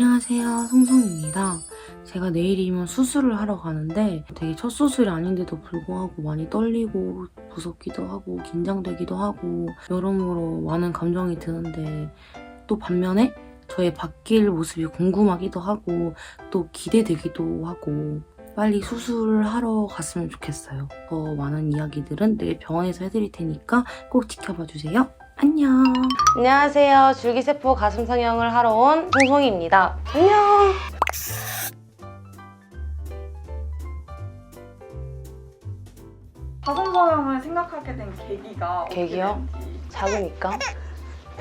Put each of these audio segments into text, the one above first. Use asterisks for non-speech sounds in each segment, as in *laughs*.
안녕하세요. 송송입니다. 제가 내일이면 수술을 하러 가는데 되게 첫 수술이 아닌데도 불구하고 많이 떨리고 무섭기도 하고 긴장되기도 하고 여러모로 많은 감정이 드는데 또 반면에 저의 바뀔 모습이 궁금하기도 하고 또 기대되기도 하고 빨리 수술을 하러 갔으면 좋겠어요. 더 많은 이야기들은 내일 병원에서 해드릴 테니까 꼭 지켜봐 주세요. 안녕. 안녕하세요. 줄기세포 가슴 성형을 하러 온 송송입니다. 안녕. 가슴 성형을 생각하게 된 계기가 어떻게 계기요? 됐는지, 작으니까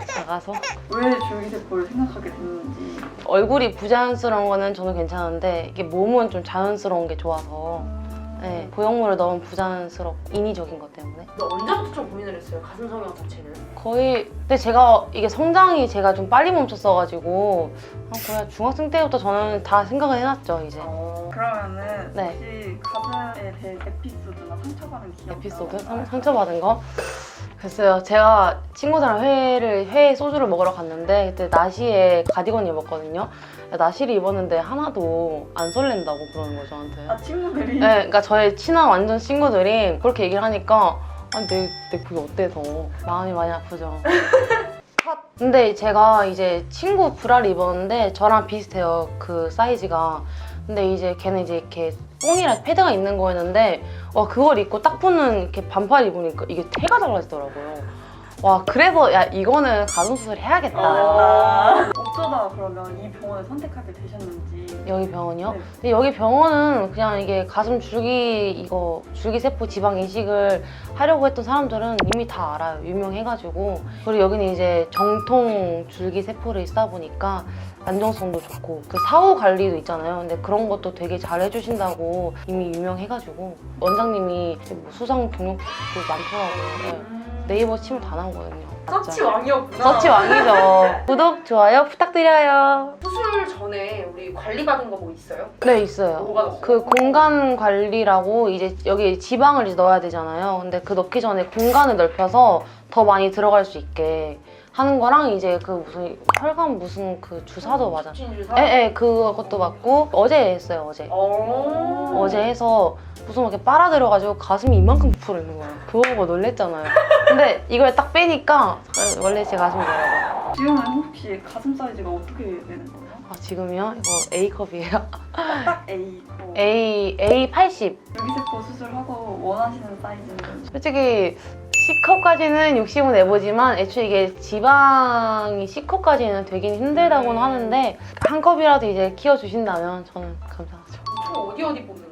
작아서 왜 줄기세포를 생각하게 됐는지 얼굴이 부자연스러운 거는 저는 괜찮은데 이게 몸은 좀 자연스러운 게 좋아서 네, 보형물을 너무 부자연스럽고 인위적인 것 때문에. 너 언제부터 좀 고민을 했어요? 가슴 성형 자체를? 거의 근데 제가 이게 성장이 제가 좀 빨리 멈췄어가지고 아, 그냥 중학생 때부터 저는 다 생각을 해놨죠 이제. 어, 그러면은 네. 혹시 가슴에 대해 에피소드나 상처받은 기억 에피소드? 상, 상처받은 거 글쎄요 제가 친구들이랑 회를 회 소주를 먹으러 갔는데 그때 나시에 가디건 입었거든요. 나시를 입었는데 하나도 안 설렌다고 그러는 거예요 저한테. 아 친구들이? 네, 그러니까 저의 친한 완전 친구들이 그렇게 얘기를 하니까 아, 내, 내 그게 어때 더? 마음이 많이 아프죠. 근데 제가 이제 친구 브라를 입었는데 저랑 비슷해요 그 사이즈가. 근데 이제 걔는 이제 이렇게 뽕이랑 패드가 있는 거였는데 와 그걸 입고 딱 붙는 이렇게 반팔 입으니까 이게 태가 달라지더라고요. 와 그래서 야 이거는 가슴 수술 해야겠다. 아, 어쩌다 그러면 이 병원을 선택하게 되셨는지 여기 병원이요? 네. 근데 여기 병원은 그냥 이게 가슴 줄기 이거 줄기세포 지방 이식을 하려고 했던 사람들은 이미 다 알아요. 유명해가지고 그리고 여기는 이제 정통 줄기세포를 쓰다 보니까 안정성도 좋고 그 사후 관리도 있잖아요. 근데 그런 것도 되게 잘 해주신다고 이미 유명해가지고 원장님이 뭐 수상 경력도 많더라고요. 네. 네이버 치면 다 나오거든요. 서치 왕이었구나. 서치 왕이죠. *laughs* 구독 좋아요 부탁드려요. 수술 전에 우리 관리 받은 거 뭐 있어요? 네 있어요. 뭐 받았어요? 그 공간 관리라고 이제 여기 지방을 이제 넣어야 되잖아요. 근데 그 넣기 전에 공간을 넓혀서 더 많이 들어갈 수 있게 하는 거랑 이제 그 무슨 혈관 무슨 그 주사도 맞아. 진주사? 예, 예, 그것도 맞고 어제 했어요, 어제. 어. 어제 해서 무슨 막 이렇게 빨아들여가지고 가슴이 이만큼 부풀어 있는 거예요. 그거 보고 놀랬잖아요. 근데 이걸 딱 빼니까 원래 제 가슴이더라고요. 지금은 혹시 가슴 사이즈가 어떻게 되는 거예요? 아, 지금이요? 이거 A컵이에요. 딱 A 코 A, A80. 줄기세포 수술하고 원하시는 사이즈는 솔직히 C컵까지는 욕심을 내보지만 애초에 이게 지방이 C컵까지는 되긴 힘들다고는 하는데 한 컵이라도 이제 키워주신다면 저는 감사하죠. 총 어디 어디 지방.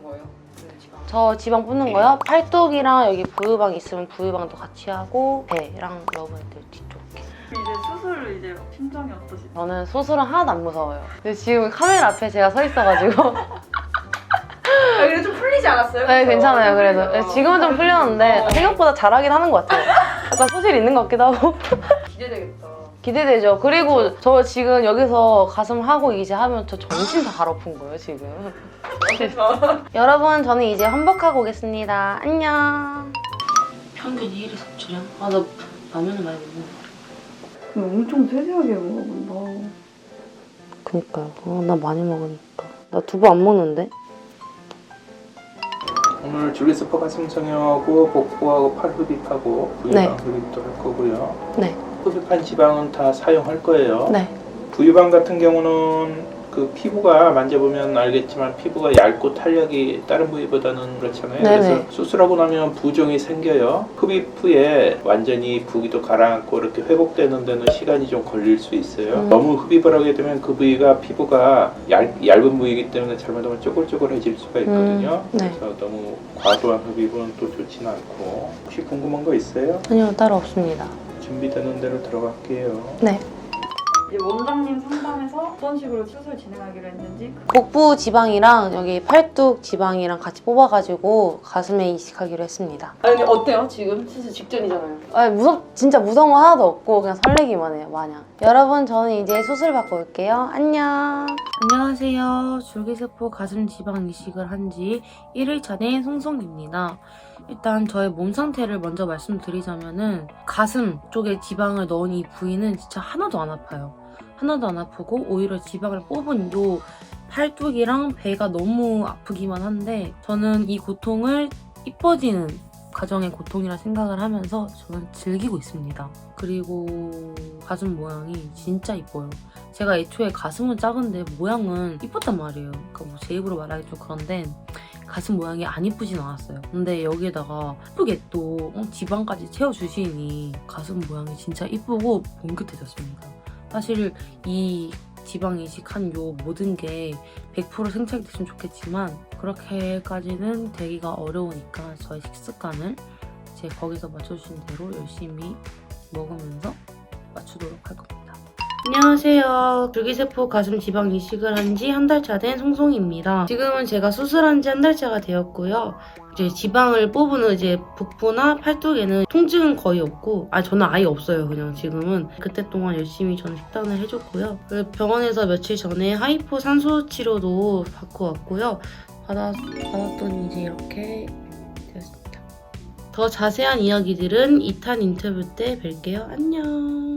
저 지방 뽑는 거요? 팔뚝이랑 여기 부유방 있으면 부유방도 같이 하고 배랑 러브핸드 뒤쪽. 이제 수술을 이제 심정이 어떠시죠? 저는 수술은 하나도 안 무서워요. 근데 지금 카메라 앞에 제가 서 있어가지고 아, 그래도 좀 풀리지 않았어요? 네 그쵸? 괜찮아요 좀 그래도. 네, 지금은 좀 풀렸는데 어. 생각보다 잘하긴 하는 것 같아요. 약간 소질 있는 것 같기도 하고. 기대되겠다. 기대되죠. 그리고 저 지금 여기서 가슴 하고 이제 하면 저 정신 다 가로픈 거예요, 지금. *laughs* 여러분, 저는 이제 환복하고 오겠습니다. 안녕. 평균 1일 섭취량? 아, 나 라면을 많이 못 먹어. 엄청 세세하게 먹어본다 그니까요. 어, 나 많이 먹으니까. 나 두부 안 먹는데? 오늘 줄기스퍼 가슴 성형하고 복부하고 팔 흡입하고 네. 부유방 흡입도 할 거고요. 네. 흡입한 지방은 다 사용할 거예요. 네. 부유방 같은 경우는 그 피부가 만져보면 알겠지만 피부가 얇고 탄력이 다른 부위보다는 그렇잖아요. 네네. 그래서 수술하고 나면 부종이 생겨요. 흡입 후에 완전히 부기도 가라앉고 이렇게 회복되는 데는 시간이 좀 걸릴 수 있어요. 음. 너무 흡입을 하게 되면 그 부위가 피부가 얇, 얇은 부위이기 때문에 잘못하면 쪼글쪼글해질 수가 있거든요. 음, 네. 그래서 너무 과도한 흡입은 또 좋지는 않고 혹시 궁금한 거 있어요? 아니요, 따로 없습니다. 준비되는 대로 들어갈게요. 네. 이제 원장님 상담에서 어떤 식으로 수술 진행하기로 했는지 복부 지방이랑 여기 팔뚝 지방이랑 같이 뽑아가지고 가슴에 이식하기로 했습니다. 아니 어때요? 지금 수술 직전이잖아요. 아 무섭 진짜 무서운 거 하나도 없고 그냥 설레기만 해요 마냥 여러분 저는 이제 수술 받고 올게요 안녕 안녕하세요. 줄기세포 가슴 지방 이식을 한 지 1일 차 된 송송입니다. 일단 저의 몸 상태를 먼저 말씀드리자면은 가슴 쪽에 지방을 넣은 이 부위는 진짜 하나도 안 아파요. 하나도 안 아프고 오히려 지방을 뽑은 요 팔뚝이랑 배가 너무 아프기만 한데 저는 이 고통을 이뻐지는 가정의 고통이라 생각을 하면서 저는 즐기고 있습니다. 그리고 가슴 모양이 진짜 이뻐요. 제가 애초에 가슴은 작은데 모양은 이뻤단 말이에요. 그러니까 뭐 제 입으로 말하기 좀 그런데 가슴 모양이 안 이쁘진 않았어요. 근데 여기에다가 이쁘게 또 어, 지방까지 채워주시니 가슴 모양이 진짜 이쁘고 봉긋해졌습니다. 사실 이 지방 이식한 요 모든 게 100% 생착이 됐으면 좋겠지만 그렇게까지는 되기가 어려우니까 저의 식습관을 제 거기서 맞춰주신 대로 열심히 먹으면서 맞추도록 할 겁니다. 안녕하세요. 줄기세포 가슴 지방 이식을 한 지 한 달 차 된 송송입니다. 지금은 제가 수술한 지 한 달 차가 되었고요. 이제 지방을 뽑은 이제 북부나 팔뚝에는 통증은 거의 없고, 아 저는 아예 없어요. 그냥 지금은 그때 동안 열심히 저는 식단을 해줬고요. 병원에서 며칠 전에 하이포 산소 치료도 받고 왔고요. 받았, 받았더니 이제 이렇게 되었습니다. 더 자세한 이야기들은 2탄 인터뷰 때 뵐게요. 안녕.